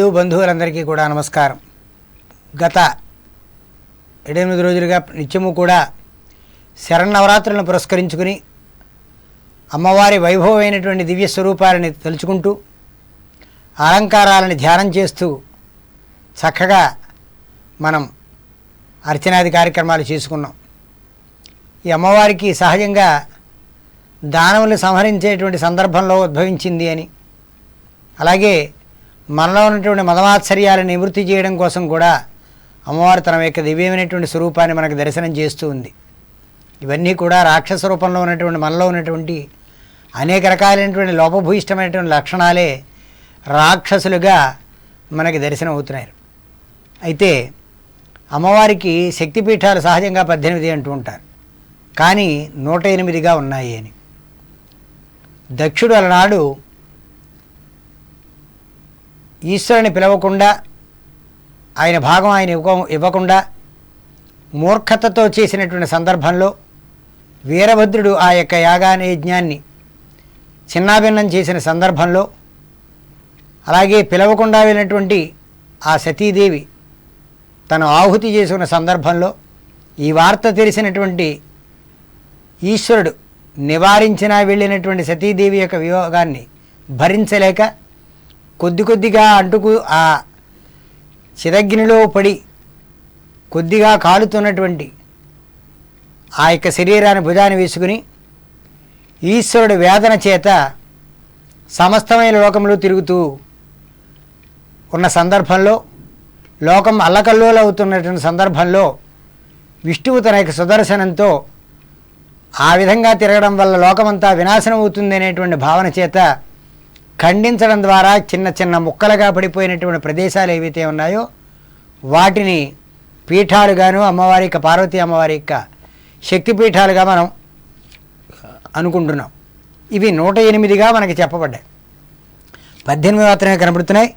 హిందూ బంధువులందరికీ కూడా నమస్కారం. గత ఎనిమిది రోజులుగా నిత్యము కూడా శరణవరాత్రులను పురస్కరించుకుని అమ్మవారి వైభవమైనటువంటి దివ్య స్వరూపాలని తలుచుకుంటూ అలంకారాలని ధ్యానం చేస్తూ చక్కగా మనం అర్చనాది కార్యక్రమాలు చేసుకున్నాం. ఈ అమ్మవారికి సహజంగా దానములు సంహరించేటువంటి సందర్భంలో ఉద్భవించింది అని. అలాగే మనలో ఉన్నటువంటి మదమాత్సర్యాలను నివృత్తి చేయడం కోసం కూడా అమ్మవారు తన యొక్క దివ్యమైనటువంటి స్వరూపాన్ని మనకు దర్శనం చేస్తూ ఉంది. ఇవన్నీ కూడా రాక్షస రూపంలో ఉన్నటువంటి మనలో ఉన్నటువంటి అనేక రకాలైనటువంటి లోపభూయిష్టమైనటువంటి లక్షణాలే రాక్షసులుగా మనకి దర్శనం అవుతున్నాయి. అయితే అమ్మవారికి శక్తిపీఠాలు సహజంగా పద్దెనిమిది అంటూ ఉంటారు. కానీ నూట ఎనిమిదిగా ఉన్నాయి అని. దక్షుడు అలనాడు ఈశ్వరుని పిలవకుండా ఆయన భాగం ఆయన ఇవ్వ ఇవ్వకుండా మూర్ఖతతో చేసినటువంటి సందర్భంలో వీరభద్రుడు ఆ యొక్క యాగాన యజ్ఞాన్ని చిన్నాభిన్నం చేసిన సందర్భంలో అలాగే పిలవకుండా వెళ్ళినటువంటి ఆ సతీదేవి తను ఆహుతి చేసుకున్న సందర్భంలో ఈ వార్త తెలిసినటువంటి ఈశ్వరుడు నివారించినా వెళ్ళినటువంటి సతీదేవి యొక్క వియోగాన్ని భరించలేక కొద్ది కొద్దిగా అంటుకు ఆ చిదగ్నిలో పడి కొద్దిగా కాలుతున్నటువంటి ఆ యొక్క శరీరాన్ని భుజాన్ని వేసుకుని ఈశ్వరుడు వేదన చేత సమస్తమైన లోకంలో తిరుగుతూ ఉన్న సందర్భంలో లోకం అల్లకల్లోలు అవుతున్నటువంటి సందర్భంలో విష్ణువు తన యొక్క సుదర్శనంతో ఆ విధంగా తిరగడం వల్ల లోకమంతా వినాశనం అవుతుంది అనేటువంటి భావన చేత ఖండించడం ద్వారా చిన్న చిన్న ముక్కలుగా పడిపోయినటువంటి ప్రదేశాలు ఏవైతే ఉన్నాయో వాటిని పీఠాలుగాను అమ్మవారి యొక్క పార్వతీ అమ్మవారి యొక్క శక్తిపీఠాలుగా మనం అనుకుంటున్నాం. ఇవి నూట ఎనిమిదిగా మనకి చెప్పబడ్డాయి. పద్దెనిమిది మాత్రమే కనబడుతున్నాయి.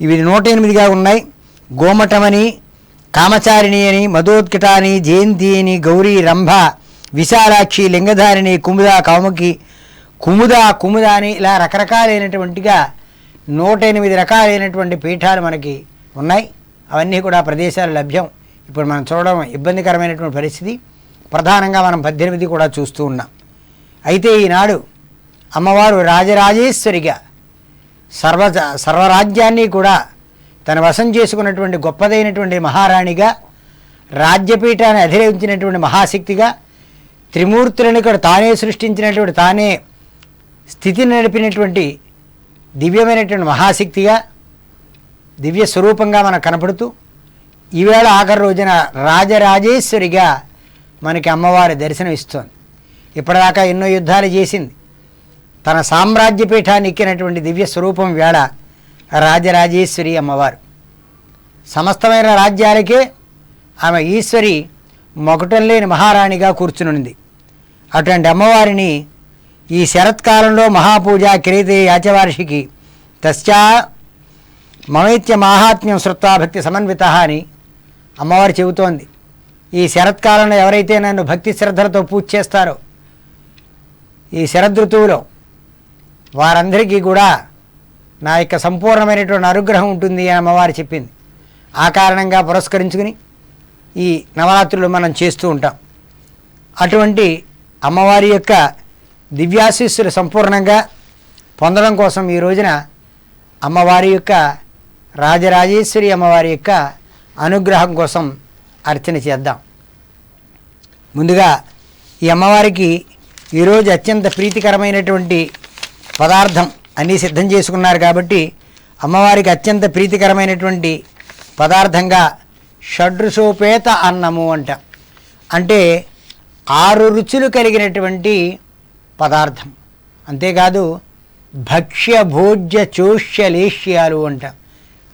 ఇవి నూట ఎనిమిదిగా ఉన్నాయి. గోమటమని కామచారిణి అని మధోత్కటాని జయంతి అని గౌరీ రంభ విశాలాక్షి లింగధారిణి కుముద కౌముకి కుముద కుముద అని ఇలా రకరకాలైనటువంటిగా నూట ఎనిమిది రకాలైనటువంటి పీఠాలు మనకి ఉన్నాయి. అవన్నీ కూడా ప్రదేశాలు లభ్యం. ఇప్పుడు మనం చూడడం ఇబ్బందికరమైనటువంటి పరిస్థితి. ప్రధానంగా మనం పద్దెనిమిది కూడా చూస్తూ ఉన్నాం. అయితే ఈనాడు అమ్మవారు రాజరాజేశ్వరిగా సర్వ సర్వరాజ్యాన్ని కూడా తన వశం చేసుకున్నటువంటి గొప్పదైనటువంటి మహారాణిగా రాజ్యపీఠాన్ని అధిరోహించినటువంటి మహాశక్తిగా త్రిమూర్తులను ఇక్కడ తానే సృష్టించినటువంటి తానే స్థితిని నడిపినటువంటి దివ్యమైనటువంటి మహాశక్తిగా దివ్య స్వరూపంగా మనకు కనపడుతూ ఈవేళ ఆఖరి రోజున రాజరాజేశ్వరిగా మనకి అమ్మవారి దర్శనం ఇస్తోంది. ఇప్పటిదాకా ఎన్నో యుద్ధాలు చేసింది. తన సామ్రాజ్య పీఠాన్ని ఎక్కినటువంటి దివ్య స్వరూపం వేళ రాజరాజేశ్వరి అమ్మవారు. సమస్తమైన రాజ్యాలకే ఆమె ఈశ్వరి మొకటం లేని మహారాణిగా కూర్చునుంది. అటువంటి అమ్మవారిని ఈ శరత్కాలంలో మహాపూజ కిరీతి యాచవార్షికి తస్చా మమైత్య మాహాత్మ్యం శ్రుత్వా భక్తి సమన్విత అని అమ్మవారు చెబుతోంది. ఈ శరత్కాలంలో ఎవరైతే నన్ను భక్తి శ్రద్ధలతో పూజ చేస్తారో ఈ శరదృతువులో వారందరికీ కూడా నా యొక్క సంపూర్ణమైనటువంటి అనుగ్రహం ఉంటుంది అని అమ్మవారు చెప్పింది. ఆ కారణంగా పురస్కరించుకుని ఈ నవరాత్రులు మనం చేస్తూ ఉంటాం. అటువంటి అమ్మవారి యొక్క దివ్యాశీస్సులు సంపూర్ణంగా పొందడం కోసం ఈ రోజున అమ్మవారి యొక్క రాజరాజేశ్వరి అమ్మవారి యొక్క అనుగ్రహం కోసం అర్చన చేద్దాం. ముందుగా ఈ అమ్మవారికి ఈరోజు అత్యంత ప్రీతికరమైనటువంటి పదార్థం అన్నీ సిద్ధం చేసుకున్నారు కాబట్టి అమ్మవారికి అత్యంత ప్రీతికరమైనటువంటి పదార్థంగా షడ్రుసోపేత అన్నము అంట. అంటే ఆరు రుచులు కలిగినటువంటి పదార్థం. అంతేకాదు భక్ష్య భోజ్య చోష్య లేష్యాలు అంట.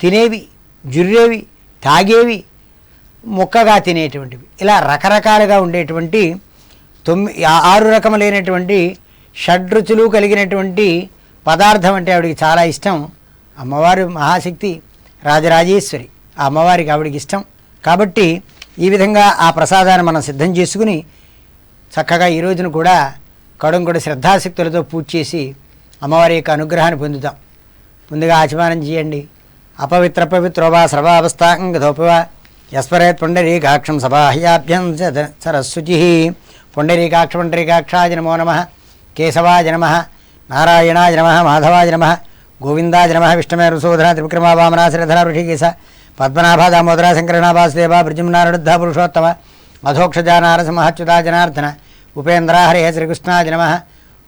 తినేవి జుర్రేవి తాగేవి ముక్కగా తినేటువంటివి. ఇలా రకరకాలుగా ఉండేటువంటి తొమ్మిది ఆరు రకములైనటువంటి షడ్రుచులు కలిగినటువంటి పదార్థం అంటే ఆవిడికి చాలా ఇష్టం. అమ్మవారు మహాశక్తి రాజరాజేశ్వరి. ఆ అమ్మవారికి ఆవిడికి ఇష్టం. కాబట్టి ఈ విధంగా ఆ ప్రసాదాన్ని మనం సిద్ధం చేసుకుని చక్కగా ఈ రోజున కూడా కడుం శ్రద్ధాశక్తులతో పూజ చేసి అమ్మవారి యొక్క అనుగ్రహాన్ని పొందుతాం. ముందుగా ఆచమానం చేయండి. అపవిత్ర పవిత్రోవా వా సర్వావస్థాంగధోపి పుండరీకాక్షం సభాహ్యాభ్యం సరస్సుచి. పుండరీకాక్ష పుండరీకాక్షాయ నమో నమ. కేశవాయ నమ. నారాయణాయ నమ. మాధవాయ నమ. గోవిందాయ నమ. విష్ణుమే రుసోధర త్రివిక్రమా వామన శ్రీధర ఋషికేశ పద్మనాభ దామోదర శంకరణ వాసుదేవ బ్రజమునారుద్ధ పురుషోత్తమ అధోక్షజా నారసింహచ్యుత జనార్దన ఉపేంద్ర హరే శ్రీకృష్ణాది నమ.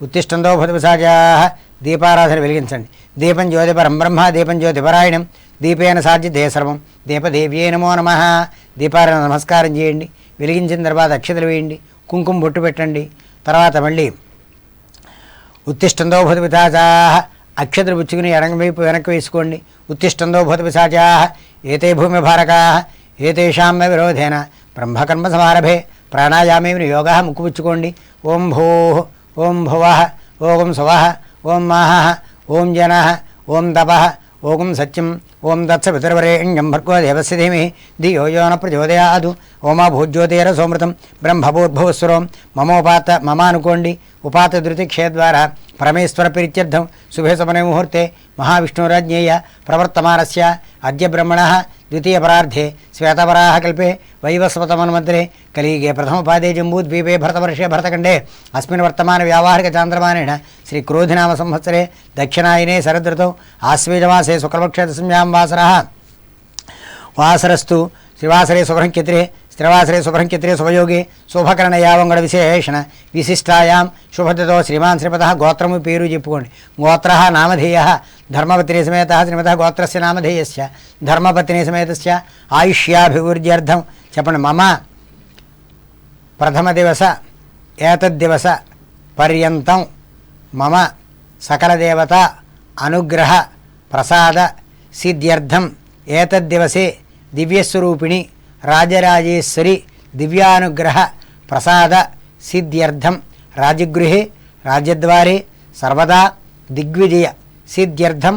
ఉత్తిష్టంతో భూతపిశాచా దీపారాధన వెలిగించండి. దీపం జ్యోతిపరం బ్రహ్మ దీపం జ్యోతిపరాయణం. దీపేన సాధ్యతే సర్వం. దీపదేవ్యే నమో నమ. దీపారాయణ నమస్కారం చేయండి. వెలిగించిన తర్వాత అక్షతలు వేయండి. కుంకుమ బొట్టు పెట్టండి. తర్వాత మళ్ళీ ఉత్తిష్టంతో భూతపిశాచా అక్షతలు పుచ్చుకుని ఎడంగవైపు వెనక్కి వేసుకోండి. ఉత్తిష్టంతో భూతపిశాచా ఏతే భూమి భారకా. ఏతేషాం విరోధేన. బ్రహ్మకర్మ సమారభే. ప్రాణాయామేమిని యోగ ముక్కుపుచ్చుకోండి ఓం భూ ఓం భువ ఓం సువ ఓం మాహ ఓం జన ఓం తప ఓం సత్యం ఓం దత్స పితృవరేణ్యం భర్గో దేవస్య ధీమి ధియో యో న ప్రచోదయాదు. ఓమా భూజ్యోతిర సోమృతం. బ్రహ్మభూర్భువస్వరం మమోపాత మమ అనుకోండి ఉపాత ధృతి క్షేద్వారా परमेश्वरप्रीत्यर्थं शुभे समने मुहूर्ते महाविष्णुराज्ञेय प्रवर्तमानस्य अद्य ब्रह्मणः द्वितीयपरार्धे श्वेतपराः कल्पे वैवस्वतमन्मन्त्रे प्रथम प्रथमपादे जम्बूद्वीपे भरतवर्षे भरतखण्डे अस्मिन् वर्तमानव्यावहारिकचान्द्रमानेण श्रीक्रोधिनामसंवत्सरे दक्षिणायने शरदृतौ आश्वेजमासे शरदृत दशम्यां वासरः वासरस्तु श्रीवासरे सुगृहङ्कित्रे శుక్లపక్షే దశమ్యాం వాసరः వాసరస్తు శ్రీవాసరే శుభ్రంకిత్రే స్థిరవాసరే శుభ్రంకిత్రే శుభయోగే శుభకరణ యావంగడ విశేషణ విశిష్టాయాం శుభదతో శ్రీమాన్ శ్రీపద గోత్రము పేరు చెప్పుకోండి గోత్ర నామధేయ ధర్మపత్ని సమేత శ్రీమత గోత్రస్య నామధేయస్య ధర్మపత్ని సమేతస్య ఆయుష్యాభివృద్ధ్యర్థం చెప్పండి మమ ప్రథమ దివస ఏతద్దివస పర్యంతం మమ సకల దేవత అనుగ్రహ ప్రసాద సిద్ధ్యర్థం ఏతద్దివసే దివ్యస్వరూపిణి రాజరాజేశ్వరి దివ్యానుగ్రహ ప్రసాద సిద్ధ్యర్థం రాజగృహే రాజద్వారే సర్వదా దిగ్విజయ సిద్ధ్యర్థం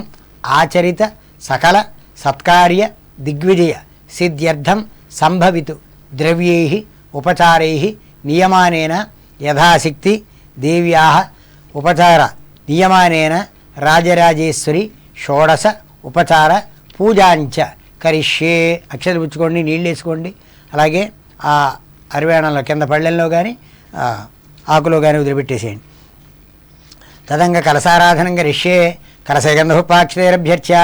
ఆచరిత సకల సత్కార్య దిగ్విజయ సిద్ధ్యర్థం సంభవితు ద్రవ్యై ఉపచారై నియమానేన యథాశక్తి దేవ్యా ఉపచార నియమానేన రాజరాజేశ్వరి షోడశ ఉపచార పూజాంచ కరిష్యే అక్షలు పుచ్చుకోండి నీళ్ళు వేసుకోండి. అలాగే ఆ అరివేణంలో కింద పళ్ళెల్లో కానీ ఆకులో కానీ వదిలిపెట్టేసేయండి. తదంగ కలసారాధనంగా రిష్యే కలసగంధోపాక్షతేరభ్యర్చ్య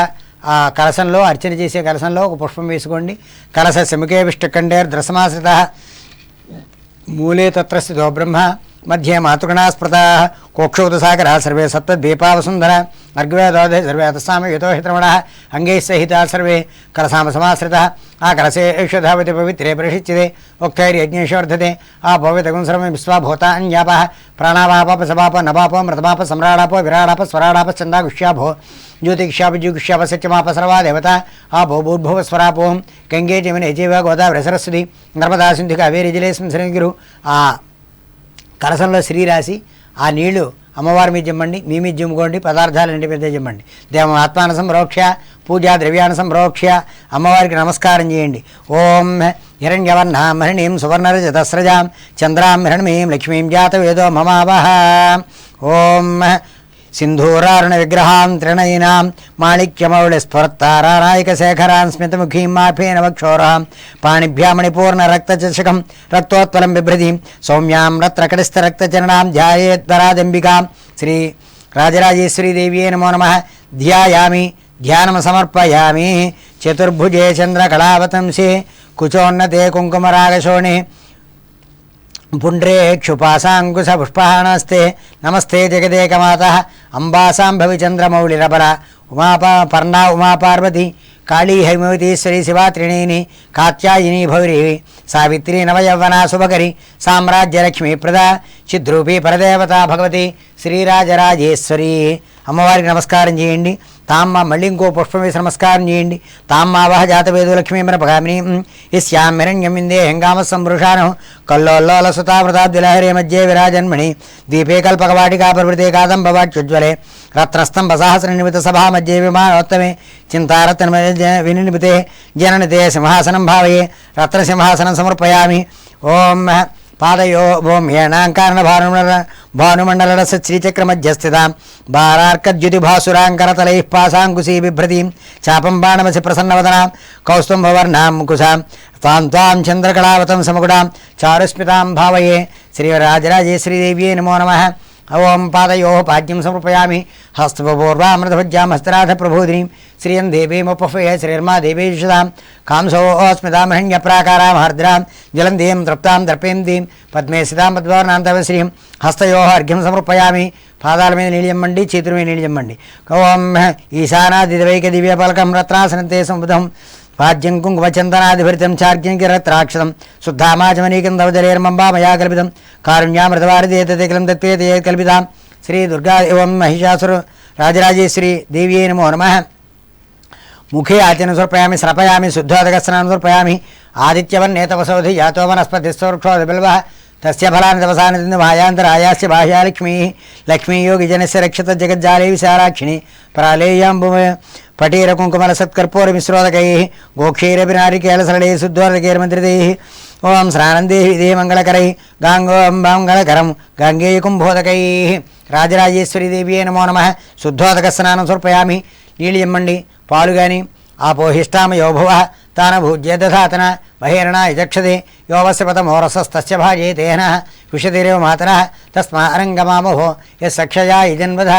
ఆ కలసంలో అర్చన చేసే కలసంలో ఒక పుష్పం వేసుకోండి. కలస శముకే విష్ణుకండేర్ ద్రసమాశ్రిత మూలే తత్ర దోబ్రహ్మ బ్రహ్మ మధ్యే స్మృతా కోక్షోదసాగర సర్వే సప్తద్వీపావసుందర అర్గ్వేదోదే సర్వే తస్సామ యతోహిత్రమణ అంగైः సహితా సర్వే కలసామ సమాశ్రిత ఆ కలసే ఏషధావతి పవిత్రే పరిషిచ్యతే ఉక్తైర్యజ్ఞేషు వర్ధతే ఆ పవితగుం సర్వం విశ్వాభూత అన్యాప ప్రాణావాప సపాప నపాప మృతమాప సమ్రాడాప విరాడాప స్వరాడాప చందాగుష్యాభో జ్యోతిక్షాప జ్యూగుష్యాప సత్యమాప సర్వా దేవత ఆ భో భూర్భువ స్వరాపోహం గంగే జమిని జీవ గోదావరి సరస్వతి నర్మదా సింధు కావేరి జలేస్మిన్ శ్రీగిరు ఆ నీళ్ళు అమ్మవారి మీద జమ్మండి మీ మీద జమ్ముకోండి పదార్థాలు మీద జమ్మండి. దేవం ఆత్మాన సంప్రోక్ష్య పూజా ద్రవ్యాన సంప్రోక్ష్య అమ్మవారికి నమస్కారం చేయండి. ఓం హిరణ్యవర్ణాం హరిణీం సువర్ణరజతస్రజాం చంద్రాం హిరణ్మీం లక్ష్మీం జాతవేదో మమావహ. ఓం సింధూరారుణ విగ్రహాం త్రిణయీనాం మాణిక్యమౌళి స్ఫురత్తారానాయక శేఖరాన్ స్మితముఖీం మాఫేన వక్షోరాం పాణిభ్యా రక్తచషకం రక్తోత్పలం బిభ్రతి సౌమ్యాం రత్రకటిస్థ రక్తచరణాం ధ్యాయేత్తరాదంబికాం శ్రీ రాజరాజేశ్వరీదేవ్యే నమో నమ ధ్యాయామి ధ్యానం సమర్పయామి చతుర్భుజే చంద్రకళావతంసి కుచోన్నతే కుంకుమరాగశోణి పుండ్రేక్షుపాసాంకుశ పుష్పహానస్తే నమస్తే జగదేకమాత. అంబాసాంభవి చంద్రమౌళిరబల ఉమాపా పర్ణా ఉమాపార్వతి కాళీ హైమవతీశ్వరి శివా త్రిణేని కాత్యాయిని భౌరి సావిత్రి నవయవ్వనా శుభకరి సామ్రాజ్యలక్ష్మీప్రద. చిద్రూపీ పరదేవత భగవతి. శ్రీరాజరాజేశ్వరీ. అమ్మవారికి నమస్కారం చేయండి. తామ్మ మళ్ళీ ఇంకో పుష్పం వేసి నమస్కారం చేయండి. తామ్మావహ జాతవేదు లక్ష్మీ మనపగామిని ఇస్యాం హిరణ్యమిందే హంగామ సంవృషాను కల్లోల్లోల సుతావృతాబ్దిలహరే మధ్యే విరాజన్మణి దీపే కల్పకవాటికా ప్రవృతే కాదంబవాట్యుజ్వలే రత్నస్తంభ సహస్ర నిమిత సభా మధ్యే విమానోత్తమే. చింతారత్న వినిమితే జననితే సింహాసనం భావయే. రత్నసింహాసనం సమర్పయామి. ఓం పాదయో ఓం ఏనాంకారణ భానుమండల భానుమండల శ్రీచక్ర మధ్యస్థితాం బారార్కద్యుతి భాసురాంకరతలై పాశాంకుశీ బిభ్రతీం చాపం బాణమసి ప్రసన్నవదనాం కౌస్తుంభవర్ణాం ముకుశాం తాం తాం చంద్రకళావతం సమకుడాం చారుస్మితాం భావయే శ్రీరాజరాజేశ్వరీదేవ్యే నమో నమః ఓం పాదయో పాద్యం సమర్పయామి హస్తపూర్వామృతభజ్యాం హస్తరాధ ప్రభోదినీం శ్రియం దేవీముపఫయ శ్రీర్మా దేవీషదాం కాంసోస్మితామహిణ్యప్రాకారాం హర్ద్రాం జలందీం తృప్తాం దర్పేందీం పద్మే సిదాం పద్వర్ణాం తవ శ్రీం హస్తయో అర్ఘ్యం సమర్పయామి పాదాల మీద నీళ్ళిమ్మండి చేతుల మీద నీళ్ళిమ్మండి ఓం ఈశానాదివైక దివ్య పలకం రత్నాసనంతే సంబుధం పాద్యం కుంకుమచందనాధిభరితం చార్గ్యం కిరత్రాక్షతం శుద్ధామాచమనీకం దవజలేర్మంబా మయా కల్పితం కారుణ్యామృతవారిదేతకలం దత్వేత కల్పితాం శ్రీ దుర్గా ఏం మహిషాసురు రాజరాజేశ్వరి దేవ్యే నమో నమ ముఖే ఆచరణ సమర్పయామి స్రపయామి శుద్ధోదకస్నానం సమర్పయామి ఆదిత్యవన్నేతవసోధి జాతో వనస్పతిస్తోక్షోధ బిల్వ తస్య ఫలాన్ని తపసాని మాయాంతరాయాస్య బాహ్యాలక్ష్మీ లక్ష్మీయోగిజనస్య రక్షిత జగజ్జాలే విశాలాక్షిణి ప్రాళేయాంబు పటీర కుంకుమల సత్కర్పూర మిశ్రోదకై గోక్షీరపి నారికేళ సరళే శుద్ధోదకైర్మంత్రిదే ఓం స్నానందేహి దే మంగళకరై. గాంగోం మంగళకరం గంగే కుంభోదకై. రాజరాజేశ్వరి దేవియే నమో నమ. శుద్ధోదక స్నానం సమర్పయామి. నీళ్ళు ఇమ్మండి పాలు గాని ఆపోహిష్టామ యోభువ తాన భూజ్య దధాతన. యజక్షదే యోవస్య యోవస్యపతమోరసస్తస్య భాజే తేన విషతిరేవ మాతన. तस्मा ये यस्सख्यया यजन्वध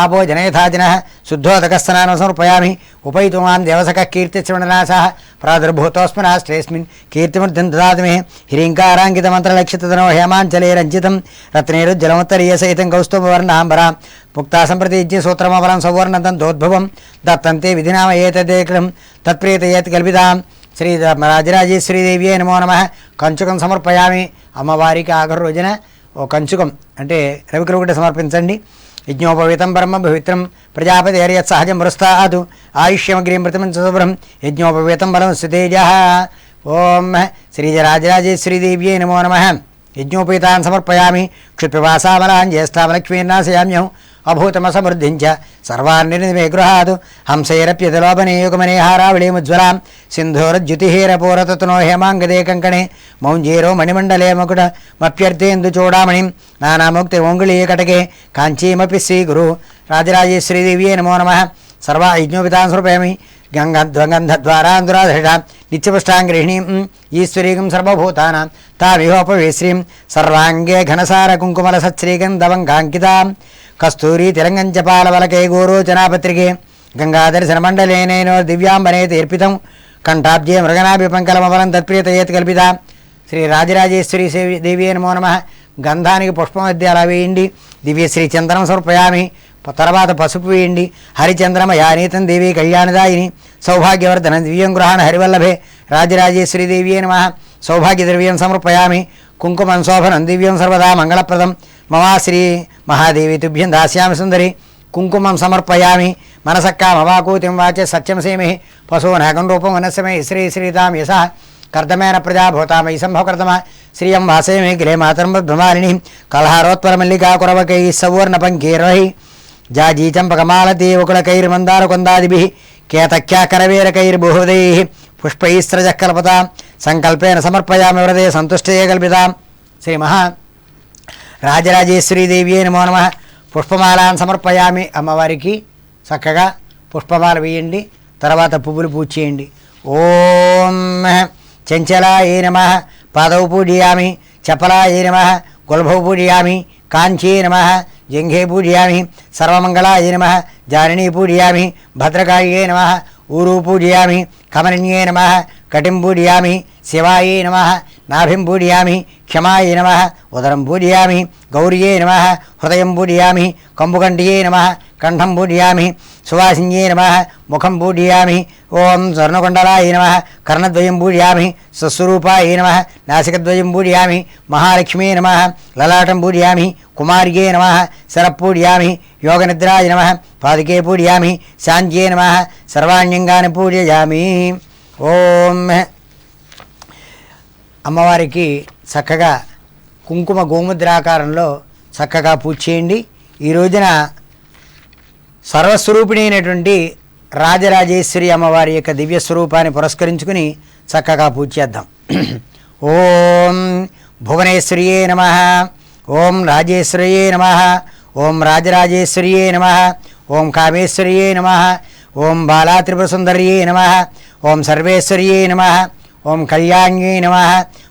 आपो जनयथादिनः शुद्धोदकस्नानं समर्पयामि उपयितु माँ देवसकः कीर्तिश्रवणनाशाः प्रादुर्भूतोऽस्मनाश्रेऽस्मिन् कीर्तिमर्जन् ददातु मे। रंजित हेमाञ्चले रञ्जितं रत्नैरुज्जलमुत्तरीयसहितं कौस्तुभवर्णाम्बरां मुक्ता सम्प्रति सूत्रमपरं सौवर्णतं दोद्भवं दत्तन्ते विधिनाम एतदेकं तत्प्रियतयेत् कल्पितां श्री राजराजेश्वरीदेव्यै नमो नमः। कञ्चुकं समर्पयामि। अम्मवारिका आगरोजन ఓ కంచుకం. అంటే రవికులుగుట సమర్పించండి. యజ్ఞోపవీతం బ్రహ్మ పవిత్రం. ప్రజాపతి హరియత్ సహజం మృస్తాదు ఆయుష్యమగ్రీం ప్రతిమం శుభ్రం. యజ్ఞోపవీతం బలం సుతేజ ఓం శ్రీజరాజరాజేశ్వరీదేవ్యే నమో నమ. యజ్ఞోపేతాన్ సమర్పయామి. క్షుత్పిపాసామలాన్ జ్యేష్ఠామలక్ష్మీర్నాశయామ్యం అభూతమసమృద్ధించ. సర్వాన్నిర్మే గృహాదు. హంసైరప్యతలోపనేయుగమనేహారావళీముజ్వలాం సింధూరజ్యుతిహీరపూరతనో హేమాంగదే కంకణే మౌంజీరో మణిమండలే మకుట. మప్యర్థేందుచూడామణిం నానాముక్తి ఓంగుళీ కటకే. కాంచీమపి శ్రీగురు. రాజరాజేశ్వరీదేవ్యే నమో నమ. సర్వ యజ్ఞోపితాన్ సమర్పయామి. గంగద్వగంధద్వారాంధురాధృషాం నిత్యపుష్టాంగృహిణీం ఈశ్వరీకం సర్వభూతానాం తామిహోపవేశ్రీం సర్వాంగే ఘనసార కుంకుమల సత్శ్రీగంధవంగాంకితాం కస్తూరి తిరంగంచ పాలవలకే గోరోచనాపత్రికే గంగాదర్శన మండలేనైనో దివ్యాంబనే తీర్పితం. కంఠాబ్జే మృగనాభిపంకలమవలం తత్ప్రియతయేత్ కల్పిత. శ్రీ రాజరాజేశ్వరి దేవి నమో నమ. గంధానికి పుష్పం మధ్య అలా వేయండి. దివ్యశ్రీ చందనం సమర్పయామి. తర్వాత పసుపు వేయండి. హరిచంద్రమ యానీతం దేవి కళ్యాణదాయిని. సౌభాగ్యవర్ధన దివ్యం గృహాణ హరివల్లభే. రాజరాజేశ్వరీదేవి నమ. సౌభాగ్య ద్రవ్యం సమర్పయామి. కుంకుమం శోభనం దివ్యం సర్వదా మంగళప్రదం. మమా శ్రీ మహాదేవి తుభ్యం దాస్యామి సుందరి. కుంకుమం సమర్పయామి. మనసక్కా మమాకూతిం వాచే సత్యం సేమి. పశూనకం రూపం మనస్సమే శ్రీ శ్రీతాం యశ. కర్దమేన ప్రజాభూతామై సంభవకర్తమ శ్రియం వాసేమి. గిరే మాతరం బ్రహ్మాలిని కలహారోత్పర మల్లికా కురవకై సవర్ణ పంకీర్వహి. జాజీ చంపకమాలతి ఉకుళకైర్మందార కొందాదిభి కేతఖ్యాకరవీరకైర్బుహృదై పుష్పైస్త్రజ కల్పతాం సంకల్పేన సమర్పయామి వరదే సంతుష్టే కల్పితాం. శ్రీ మహా రాజరాజేశ్వరీదేవియే నమో నమ. పుష్పమాలాన్ని సమర్పయామి అమ్మవారికి చక్కగా పుష్పమాల వేయండి తర్వాత పువ్వులు పూజ చేయండి. ఓం చంచలాయ నమ. పాదవు పూజయామి చపలాయ నమ. గుల్భవు పూజయామి కాంచీ నమ. జంఘే పూజయామి సర్వమంగళాయ నమ జారిణీ పూజయామి భద్రకాళ్యే నమ ఊరు పూజయామి కమరణ్యే నమ కటిం పూజయామి శివాయే నమ నాభిం పూజయామి క్షమాయ నమ ఉదరం పూజయామి గౌరియే నమ హృదయం పూజయామి కంబుకంఠియే నమ కంఠం పూజయామి సువాసిన్యే నమ ముఖం పూజయామి ఓం స్వర్ణకొండలాయ నమ కర్ణద్వయం పూజయామి సస్వరూపాయ నమ నాసికద్వయం పూజయామి మహాలక్ష్మీ నమ లలాటం పూజయామి కుమార్యే నమ శరపూజయామి యోగనిద్రాయ నమ పాదుకే పూజయామి సాంజ్యే నమ సర్వాణ్యంగాని పూజయామి. ఓం అమ్మవారికి చక్కగా కుంకుమ గోముద్రాకారంలో చక్కగా పూజ చేయండి. ఈ రోజున సర్వస్వరూపిణి అయినటువంటి రాజరాజేశ్వరి అమ్మవారి యొక్క దివ్య స్వరూపాన్ని పురస్కరించుకుని చక్కగా పూజ చేద్దాం. ఓం భువనేశ్వర్యే నమ. ఓం రాజేశ్వరియే నమ. ఓం రాజరాజేశ్వరియే నమ. ఓం కామేశ్వరియే నమ. ఓం బాలాత్రిపురసుందర్యే నమ. ఓం సర్వేశ్వరియే నమ. ఓం కళ్యాణ్యే నమ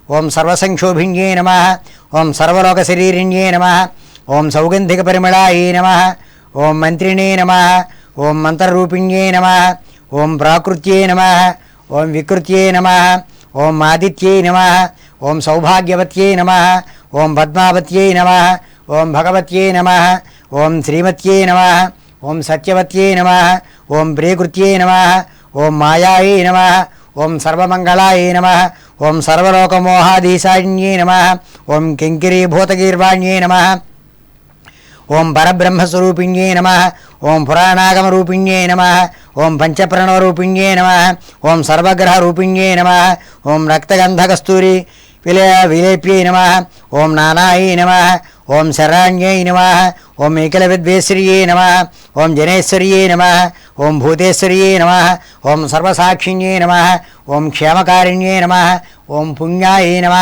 ఓం సర్వసంక్షోభిణ్యే నమ ఓం సర్వలోక శరీరిణ్యే నమ ఓం సౌగంధిక పరిమళాయే నమ ఓం మంత్రిణే నమ ఓం మంత్రరూపిణ్యే నమ ఓం ప్రాకృత్యే నమ ఓం వికృత్యే నమ ఓం ఆదిత్యై నమ ఓం సౌభాగ్యవత్యై నమ ఓం పద్మావత్యై నమ ఓం భగవత్యై నమ ఓం శ్రీమత్యై నమ ఓం సత్యవత్యై నమ ఓం ప్రియకృత్యై నమ ఓం మాయాయై నమ ఓం సర్వమంగళాయ నమ. ఓం సర్వలోకమోహాధీశాన్యే నమ. ఓం కింకిరీభూతగీర్వాణ్యే నమ. ఓం పరబ్రహ్మస్వరూపిణ్యే నమ. ఓం పురాణాగమరూపిణ్యే నమ. ఓం పంచప్రణవరూపిణ్యే నమ. ఓం సర్వగ్రహరూపిణ్యే నమ. ఓం రక్తగంధకస్తూరి విలే విలేప్యై నమ. ఓం నానాయ నమ. ఓం శరణ్యై నమ ఓం ఏకల ఏకలవిద్వేశ్వర్యే నమ ఓం జనేశ్వర్యే నమ ఓం భూతేశ్వర్యే నమ ఓం సర్వసాక్షిణ్యే నమ ఓం క్షేమకారిణ్యే నమ ఓం పుణ్యాయే నమ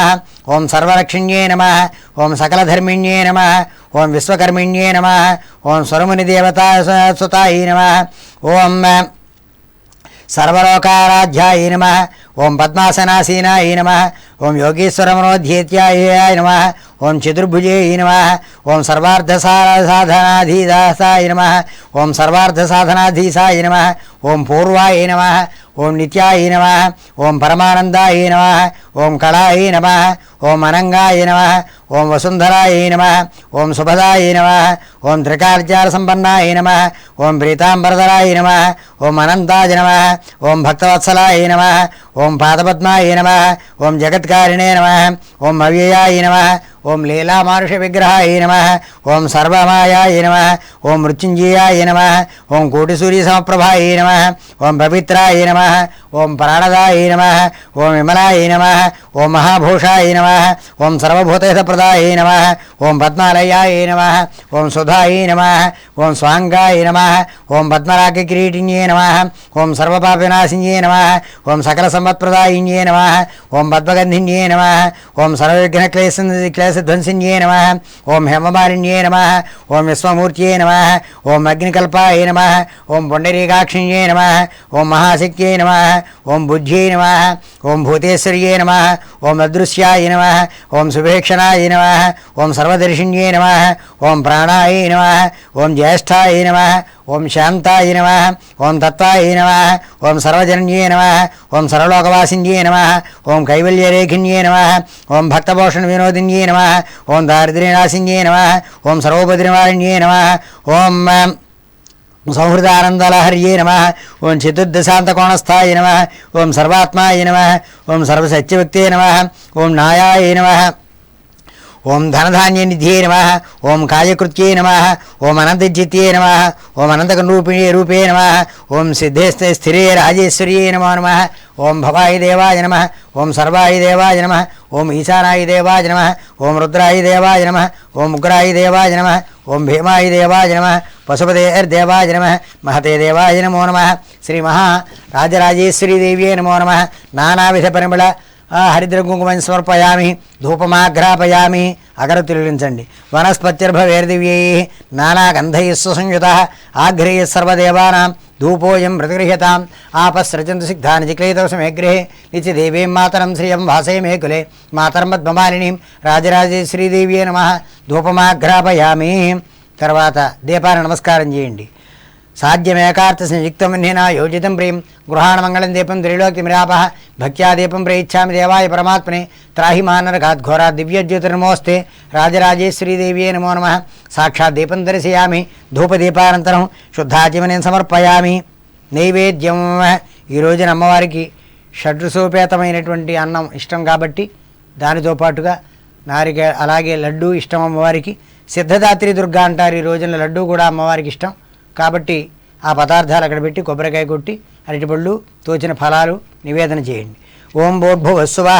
ఓం సర్వరక్షిణ్యే నమ ఓం సకలధర్మిణ్యే నమ ఓం విశ్వకర్మిణ్యే నమ ఓం స్వరముని దేవతా సుతాయ నమ ఓం సర్వలోకారాధ్యాయ నమ ఓం పద్మాసనాసీనాయ నమ ఓం యోగీశ్వరమనోధ్యేత్యాయ నమ ఓం చతుర్భుజే నమ ఓం సర్వార్థసాధనాధీదాసాయ నమ ఓం సర్వార్థసాధనాధీశాయ నమ ఓం పూర్వాయ నమ ఓం నిత్యాయ నమ ఓం పరమానందాయ నమ ఓం కళాయ నమ ఓం అనంగాయ నమ ఓం వసుంధరాయ నమ ఓం సుభదాయ నమ ఓం త్రికార్జాల సంపన్నాయ నమ ఓం ప్రీతాంబరధరాయ నమ ఓం అనంతాయ నమ ఓం భక్తవత్సలాయ నమ ఓం పాదపద్మాయ నమ ఓం జగత్కారిణే నమ ఓం అవ్యయాయ నమ ఓం లీలామానుష విగ్రహాయ నమ ఓం సర్వమాయాయ నమ ఓం మృత్యుంజయాయ నమ ఓం కోటిసూర్య సమప్రభాయ నమ ఓం పవిత్రాయ నమ ఓం ప్రాణదాయ నమ ఓం విమలాయ నమ ఓం మహాభూషాయ నమ ఓం సర్వభూతహితప్రదాయ నమ ఓం పద్మాలయాయ నమ ఓం సుధాయ నమ ఓం స్వాంగాయ నమ ఓం పద్మరాగ కిరీటిన్యే నమ ఓం సర్వపాపినాశిన్యే నమ ఓం సకల సంపత్ప్రదాయిన్యే నమ ఓం పద్మగంధిన్యే నమ ఓం సర్వవిఘ్న క్లేశ క్లేశధ్వంసిన్యే నమ ఓం హేమమాలిన్యే నమ ఓం విశ్వమూర్త్యే నమ ఓం అగ్నికల్పాయ నమ ఓం పుండరీకాక్షిణ్యే నమ ఓం మహాశక్త్యై నమ ఓం బుద్ధ్యై నమ ఓం భూతేశ్వర్యే నమ ఓం అదృశ్యాయ నమ ఓం శుభేక్షణాయ నమ ఓం సర్వదర్శిన్యే నమ ఓం ప్రాణాయ నమ ఓం జ్యేష్ఠాయ నమ ఓం శాంతాయ నమ ఓం తత్వాయ నమ ఓం సర్వజన్యే నమ ఓం సర్వలోకవాసిన్యే నమ ఓం కైవల్యరేఖిన్యే నమ ఓం భక్తభూషణ వినోదిన్యే నమ ఓం దారిద్ర్యనాశిన్యే నమ ఓం సర్వోపద్రివారిణ్యే నమ ఓం సంహృదానందలహర్యే నమ ఓం చతుర్దశాంతకోణస్థాయ నమ ఓం సర్వాత్మాయ నమ ఓం సర్వసత్యవక్తే నమ ఓం నాయాయ నమ ఓం ధనధాన్య నిధియే నమ ఓం కాయకృత్యే నమ ఓం అనంతజిత్యే నమ ఓం అనంతకరూపిణే రూపే నమ ఓం సిద్ధే స్థిరే రాజేశ్వర్యే నమో నమ ఓం భవాయ దేవాయ నమ ఓం సర్వాయ దేవాయ నమ ఓం ఈశానాయ దేవాయ నమ ఓం రుద్రాయ దేవాయ నమ ఓం ఉగ్రాయ దేవాయ నమ ఓం భీమాయ దేవాయ నమ పశుపతేర్దేవాయ నమ మహతే దేవాయ నమో నమ శ్రీ మహా రాజరాజేశ్వరీదేవ్యే నమో నమ నానావిధ పరిమళ హరిద్ర కుంకుమం సమర్పయామి ధూపమాఘ్రాపయామి అగరతులించండి వనస్పత్యర్భవేర్దివ్యై నానాగంధై సుసంయుత ఆఘ్రేయ సర్వదేవానాం ధూపోయం ప్రతిగృహ్యతాం ఆపస్రజంతు సిగ్ధాని చిక్లయితవసమే గృహే నిత్యదేవీం మాతరం శ్రియం వాసయ మే కులే మాతరం పద్మమాలినీం రాజరాజేశ్వరీదేవ్యే నమ ధూపమాఘ్రాపయామి. తర్వాత దీపాన్ని నమస్కారం చేయండి. సాధ్యమేకార్థ యోజితం ప్రియం గృహాణమంగళం దీపం త్రిలోక్తిమిరాప భక్త్యా దీపం ప్రయిచ్ఛామి దేవాయ పరమాత్మనే త్రాహి మానరఘాద్ఘోరా దివ్యజ్యోతిర్మోస్తే రాజరాజేశ్వరీదేవ్యే నమో నమ సాక్షాత్ దీపం దర్శయామి ధూపదీపానంతరం శుద్ధాచమనం సమర్పయామి నైవేద్యం ఈ రోజున అమ్మవారికి షడ్రుసోపేతమైనటువంటి అన్నం ఇష్టం కాబట్టి దానితో పాటుగా నారిక అలాగే లడ్డు ఇష్టం అమ్మవారికి. సిద్ధదాత్రి దుర్గా అంటారు ఈ రోజున లడ్డు కూడా అమ్మవారికి ఇష్టం. కాబట్టి ఆ పదార్థాలు అక్కడ పెట్టి కొబ్బరికాయ కొట్టి అరటిపళ్ళు తోచిన ఫలాలు నివేదన చేయండి. ఓం బోర్భువ భోర్భువస్సువా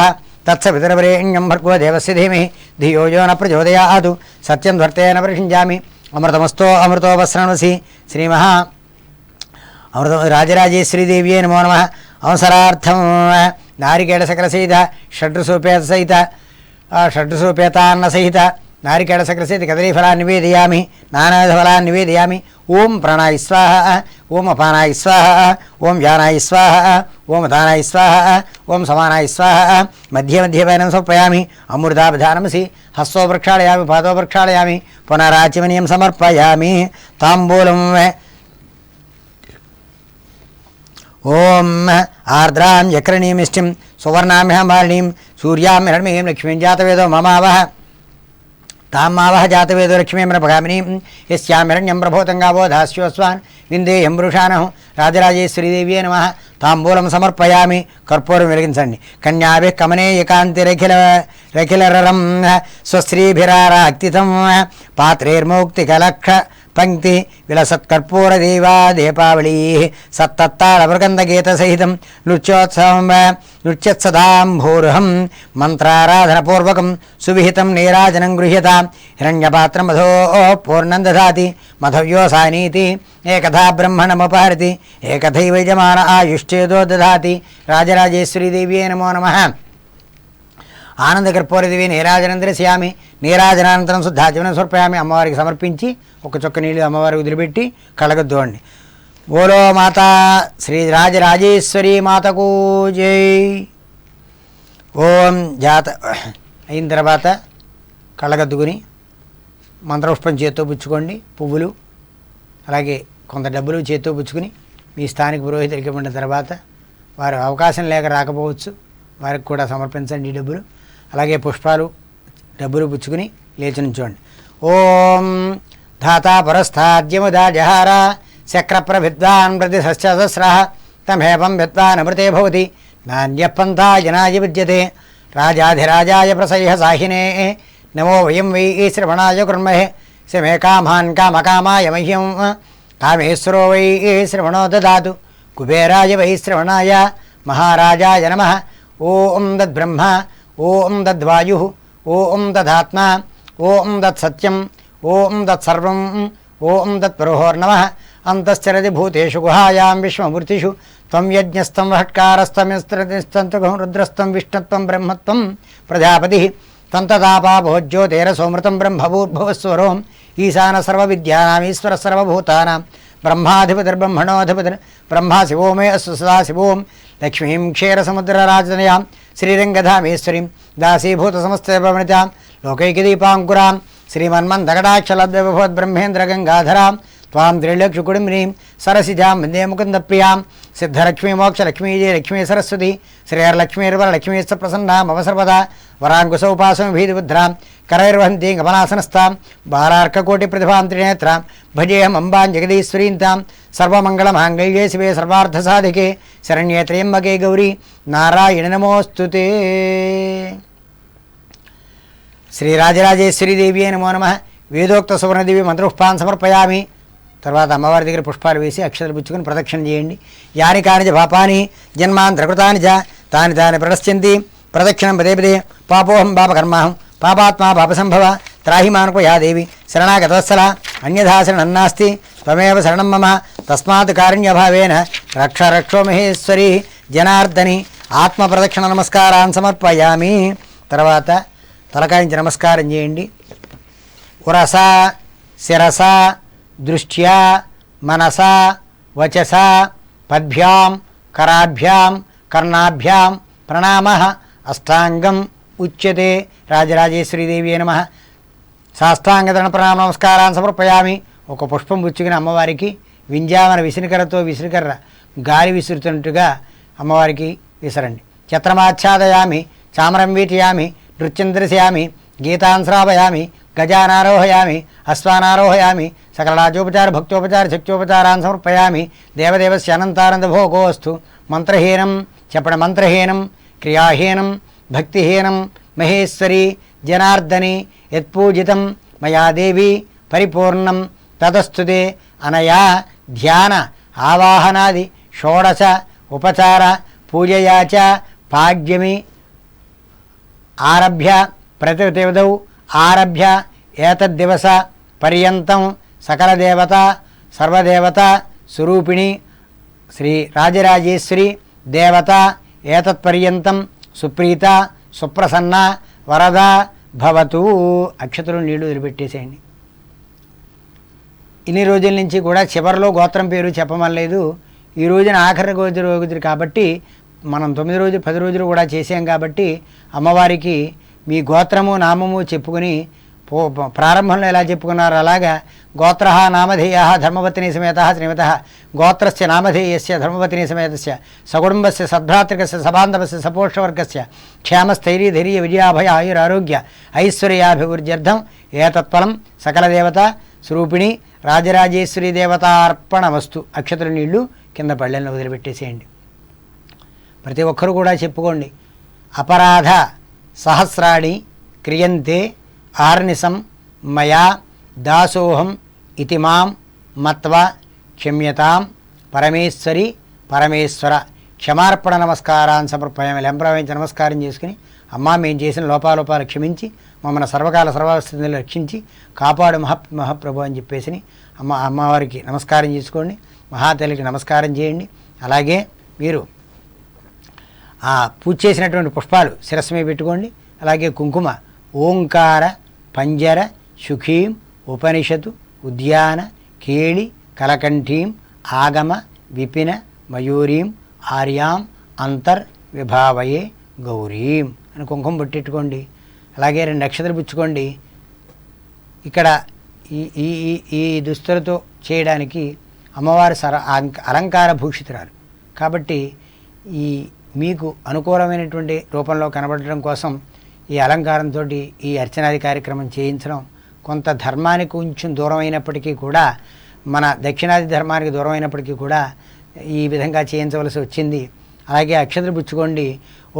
తత్సవితరవరేణ్యం భర్గవ దేవస్య ధీమి ధియోజోన ప్రచోదయాదు సత్యం ధ్వర్తేన ప్రశించామి అమృతమస్తో అమృతోపశ్రణసి శ్రీ మహా అమృత రాజరాజేశ్వరీదేవ్యే నమో నమ. అవసరార్థం నారికేళ సకల సహిత షడ్రుసోపేత సహిత షడ్సూపేతాన్న సహిత నారికేళ సకృసేతి కదలీఫలాన్ని నివేదయామి నానావిధఫలాన్ని నివేదయామి ఓం ప్రాణాయ స్వాహ ఓం అపానాయ స్వాహ ఓం జానాయ స్వాహ ఓం దానాయ స్వాహ ఓం సమానాయ స్వాహ. మధ్య మధ్య వైనం సమర్పయామి అమృతాభిధానమసి హస్తో ప్రక్షాళయామి పాదో ప్రక్షాళయామి పునరాచమనీయం సమర్పయామి. తాంబూలం ఓం ఆర్ద్రాం యక్రణీమిష్టిం సువర్ణామ్యహమాలినీం సూర్యాం హిరణ్మయీం లక్ష్మీం జాతవేదో మమావహ. తామావహ జాతవేదో లక్ష్మీం ప్రభామినీం యస్యాం ప్రభూతంగావో దాస్యోస్వాన్. విందేయం వృషానహ రాజరాజేశ్వరీదేవ్యే నమ. తాంబూలం సమర్పయామి. కర్పూరం వెలిగించండి. కన్యాభి కమనే ఏకాంతిరఖిల రఖిలరరం. స్వశ్రీభిరారాక్తితం పాత్రైర్మౌక్తికలక్ష. పంక్తి విలసత్కర్పూర దేవా దీపావళీ. సత్తత్తాళమృగంధగీత సహితం నృత్యోత్సవం నృత్యత్సదాంభూర్హం మంత్రారాధనపూర్వకం సువిహితం నీరాజనం గృహ్యత. హిరణ్యపాత్రం మధో పూర్ణం దదాతి మధవ్యోసానీతి ఏకథా బ్రహ్మణముపహరతి ఏకథైవ యజమాన ఆయుష్చేదో దదాతి రాజరాజేశ్వరీదేవ్యే నమో నమ. ఆనందకర్పూరదివి నీరాజనం దర్శయామి నీరాజనానంతరం శుద్ధాచమనం సమర్పయామి. అమ్మవారికి సమర్పించి ఒక చొక్క నీళ్ళు అమ్మవారికి వదిలిపెట్టి కళగద్దుకోండి ఓలో మాత శ్రీ రాజరాజేశ్వరి మాతకు జై. ఓం జాత అయిన తర్వాత కళ్ళగద్దుకుని మంత్రపుష్పం చేత్తో పుచ్చుకోండి. పువ్వులు అలాగే కొంత డబ్బులు చేత్తో పుచ్చుకుని మీ స్థానిక పురోహితులకి ఇవ్వబడిన తర్వాత వారు అవకాశం లేక రాకపోవచ్చు. వారికి కూడా సమర్పించండి ఈ డబ్బులు. అలాగే పుష్పాలు డబ్బులు పుచ్చుకుని లేచి నుంచోండి ఓం ధాతా పురస్థాద్యముదా జహార శక్రప్ర ప్రతి సస్యసస్ర తమేపం విద్వాన్ భవతి నాణ్యపంథా జనాయ విద్యతే రాజాధిరాజాయ ప్రసహ్య సాహినే నమో వయం వై శ్రవణాయ కుర్మహే శమే కామాన్ కామకామాయ మహ్యం కామేశ్వరో వై శ్రవణో దాదు కుబేరాయ వై శ్రవణాయ మహారాజాయ నమ. ఓం తద్బ్రహ్మ ఓం దద్వాయు ఓం దదాత్మ ఓం దత్సత్యం ఓం దత్సర్వం ఓం దత్పరోహోర్నమ అంతశ్చరతి భూతేషు గుహాయాం విశ్వమూర్తిషు త్వం యజ్ఞస్తం వహట్కారస్తమిస్తంతుకం రుద్రస్తం విష్ణుత్వం బ్రహ్మత్వం ప్రజాపతి తం తదాపాభోజ్యోతేర సోమృతం బ్రహ్మభూర్భువస్వరోం ఈశాన సర్వవిద్యానామీశ్వర సర్వభూతానాం బ్రహ్మాధిపతిర్బ్రహ్మణోధిపతిర్ బ్రహ్మా శివో మే అస్సు సదా శివోం లక్ష్మీం క్షీరసముద్రరాజనయాం శ్రీరంగధామేశ్వరీం దాసీభూత సమస్తభవనితాం లోకైకదీపాంకురాం శ్రీమన్మందగడాక్షలద్భవద్బ్రహ్మేంద్రగంగాధరాం త్వాం త్రిలక్షుకుడిమ్రీం సరసిజాం వందే ముకుందప్రియాం సిద్ధలక్ష్మీ మోక్షలక్ష్మీజీ లక్ష్మీ సరస్వతి శ్రీహరలక్ష్మీర్వరలక్ష్మీశ్చ ప్రసన్నాం మమ సర్వదా వరాంకుశోపాసం భీతిబుద్ధ్రాం కరైర్వహంతి కమలాసనస్థాం బాలార్కకోటి ప్రతిభాం త్రినేత్రాం భజేహం అంబాం జగదీశ్వరీం తాం సర్వమంగళమాంగళ్యే శివే సర్వార్థసాధికే శరణ్యే త్రయంబకే గౌరీ నారాయణ నమోస్తుతే శ్రీరాజరాజేశ్వరీదేవి నమో నమ. వేదోక్త సువర్ణదేవి మంత్రపుష్పాన్ని సమర్పయామి. తర్వాత అమ్మవారి దగ్గర పుష్పాలు వేసి అక్షతలు పుచ్చుకొని ప్రదక్షిణ చేయండి. యాని కానిజ పాపాని జన్మాంతరకృతాని చ తాని తాని ప్రదశ్యంతి. ప్రదక్షిణం పదే పదే పాపోహం పాపకర్మాహం. పాపాత్మా పాపసంభవ త్రాహి మానుపయా దేవి శరణాగతవత్సల అన్యథా శరణం నాస్తి త్వమేవ శరణం మమ తస్మాత్ కారుణ్యభావేన రక్ష రక్షో మహేశ్వరి జనార్దని ఆత్మప్రదక్షిణ నమస్కారాన్ని సమర్పయామి. తర్వాత తలకాయించి నమస్కారం చేయండి. ఉరస శిరస దృష్ట్యా మనస వచస పద్భ్యాం కరాభ్యాం కర్ణాభ్యాం ప్రణామ అష్టాంగం ఉచ్యతే రాజరాజేశ్వరీదేవి నమ. సాష్టాంగతన ప్రణామ నమస్కారాన్ని సమర్పయామి. ఒక పుష్పం పుచ్చుకుని అమ్మవారికి వింజామన విసిరికరతో విసిరికర్ర గాలి విసురుతున్నట్టుగా అమ్మవారికి విసరండి. చిత్రమాచ్ఛాదయామి చామరం వీటియామి నృత్యం దర్శయామి గీతాన్శ్రావయామి గజానారోహయామి అశ్వానారోహయామి సకలరాజోపచార భక్తోపచార శక్తోపచారాన్ని సమర్పయామి. దేవదేవస్య అనంతానంద భోగోస్తు మంత్రహీనం చెప్పడ మంత్రహీనం క్రియాహీనం భక్తిహీనం మహేశ్వరి జనార్దని యత్పూజితం మయా దేవి పరిపూర్ణం తదస్తుతే అనయా ధ్యాన ఆవాహనాది షోడశ ఉపచార పూజయా చ పాడ్యమి ఆరభ్య ప్రతిదేవతౌ ఆరభ్య ఏతద్దివస పర్యంతం సకలదేవత సర్వదేవత స్వరూపిణి శ్రీ రాజరాజేశ్వరి దేవత ఏతత్పర్యంతం సుప్రీత సుప్రసన్న వరద భవతు. అక్షతలు నీళ్ళు వదిలిపెట్టేసేయండి. ఇన్ని రోజుల నుంచి కూడా చివరిలో గోత్రం పేరు చెప్పమనలేదు. ఈ రోజున ఆఖరి రోజు రోజు కాబట్టి మనం తొమ్మిది రోజులు పది రోజులు కూడా చేసాం కాబట్టి అమ్మవారికి మీ గోత్రము నామము చెప్పుకుని పో ప్రారంభంలో ఎలా చెప్పుకున్నారో అలాగా గోత్ర నామధేయ ధర్మపత్ని సమేత శ్రీమత. గోత్రస్య నామధేయస్య ధర్మపత్ని సమేత సకుటుంబస్య సద్భ్రాతృకస్ సబాంధవస్ సపోషవర్గస్య క్షేమస్థైర్యధైర్య విజయాభయ ఆయురారోగ్య. ఐశ్వర్యాభివృద్ధ్యర్థం ఏతత్ఫలం సకలదేవత స్వరూపిణి రాజరాజేశ్వరి దేవతార్పణ వస్తు అక్షతుల నీళ్ళు కింద పళ్ళెలను వదిలిపెట్టేసేయండి. ప్రతి ఒక్కరు కూడా చెప్పుకోండి. అపరాధ సహస్రాణి క్రియంతే ఆర్నిసం మయా దాసోహం ఇది మాం మత్వ క్షమ్యతాం పరమేశ్వరి పరమేశ్వర క్షమార్పణ నమస్కారాన్ని సమర్పణ లెంప్రవించి నమస్కారం చేసుకుని అమ్మా మేము చేసిన లోపాలోపాలు క్షమించి మమ్మల్ని సర్వకాల సర్వస్థితిని రక్షించి కాపాడు మహా మహాప్రభు అని చెప్పేసి అమ్మ అమ్మవారికి నమస్కారం చేసుకోండి. మహాతల్లికి నమస్కారం చేయండి. అలాగే మీరు ఆ పూజ చేసినటువంటి పుష్పాలు శిరస్సు మీద పెట్టుకోండి. అలాగే కుంకుమ ఓంకార పంజర సుఖీం ఉపనిషత్తు ఉద్యాన కేళి కలకంఠీం ఆగమ విపిన మయూరీం ఆర్యాం అంతర్ విభావయే గౌరీం అని కుంకుమ పెట్టెట్టుకోండి అలాగే రెండు నక్షత్రాలు పుచ్చుకోండి. ఇక్కడ ఈ ఈ ఈ- ఈ దుస్తులతో చేయడానికి అమ్మవారి సర అలంకార భూషితురాలు. కాబట్టి ఈ మీకు అనుకూలమైనటువంటి రూపంలో కనబడటం కోసం ఈ అలంకారంతో ఈ అర్చనాది కార్యక్రమం చేయించడం కొంత ధర్మానికి కొంచెం దూరం అయినప్పటికీ కూడా మన దక్షిణాది ధర్మానికి దూరం అయినప్పటికీ కూడా ఈ విధంగా చేయించవలసి వచ్చింది. అలాగే అక్షతలు పుచ్చుకోండి.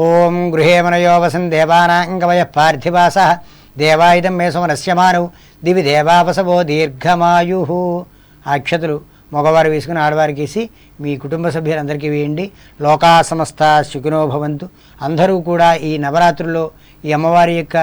ఓం గృహే మనయో వసన్ దేవానాంగవయ పార్థివాస దేవాయుధం మే రస్యమాను దివి దేవావసవో దీర్ఘమాయు. అక్షతలు మగవారు వేసుకుని ఆడవారికి వేసి మీ కుటుంబ సభ్యులందరికీ వేయండి. లోకా సమస్త సుఖినో భవంతు. అందరూ కూడా ఈ నవరాత్రుల్లో ఈ అమ్మవారి యొక్క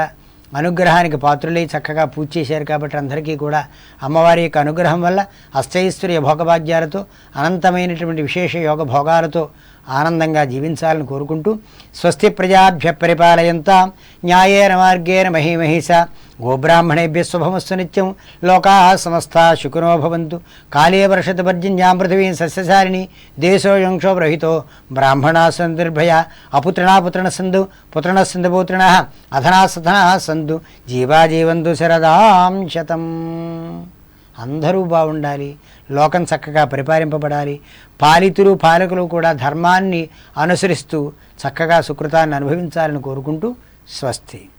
అనుగ్రహానికి పాత్రులై చక్కగా పూజ చేశారు కాబట్టి అందరికీ కూడా అమ్మవారి యొక్క అనుగ్రహం వల్ల అష్టైశ్వర్య భోగభాగ్యాలతో అనంతమైనటువంటి విశేష యోగ భోగాలతో ఆనందంగా జీవించాలని కోరుకుంటూ స్వస్తి ప్రజాభ్య పరిపాలయంతా న్యాయేన మార్గేణ మహిమహిష గోబ్రాహ్మణేభ్య శుభమస్సు నిత్యం. లోకా సమస్త శుకునో భవంతు. కాళే వర్షత పర్జన్యాం పృథివీం దేశోయం క్షోభ్రహితో బ్రాహ్మణా సందుర్భయ. అపుత్రణా పుత్రణ సందు. పుత్రణ సందు పుత్రిణ. అధనా సధనా సందు. జీవా జీవంతు శరదాం శతం. అందరూ బాగుండాలి లోకం చక్కగా పరిపాలింపబడాలి. పాలితులు పాలకులు కూడా ధర్మాన్ని అనుసరిస్తూ చక్కగా సుకృతాన్ని అనుభవించాలని కోరుకుంటూ స్వస్తి.